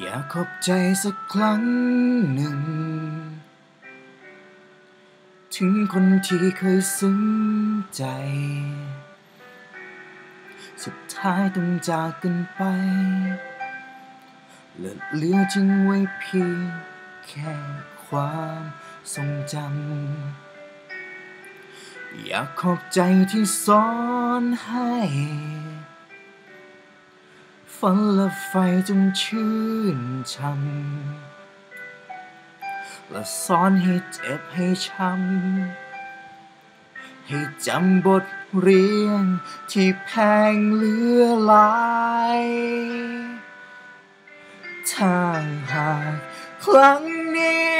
อยากขอบใจสักครั้งหนึ่ง ถึงคนที่เคยซึ้งใจ สุดท้ายต้องจากกันไปเหลือเหลือจึงไว้เพียงแค่ความทรงจำอยากขอบใจที่สอนให้ ฝันและไฟจงชื่นช่ำและสอนให้เจ็บให้ช้ำให้จำบทเรียนที่แพงเหลือหลายถ้าหากครั้งนี้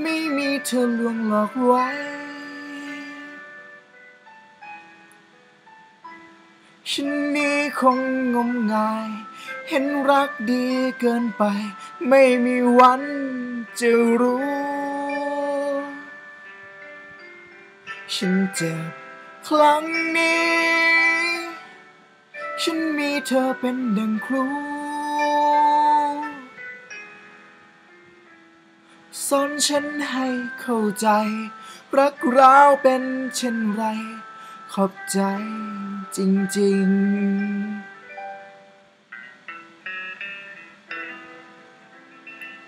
ไม่มีเธอลวงหลอกไว้ ฉันนี้คงงมงาย เห็นรักดีเกินไป ไม่มีวันจะรู้ ฉันเจ็บครั้งนี้ ฉันมีเธอเป็นดังครูสอนฉันให้เข้าใจ รักเราเป็นเช่นไร ขอบใจจริงๆ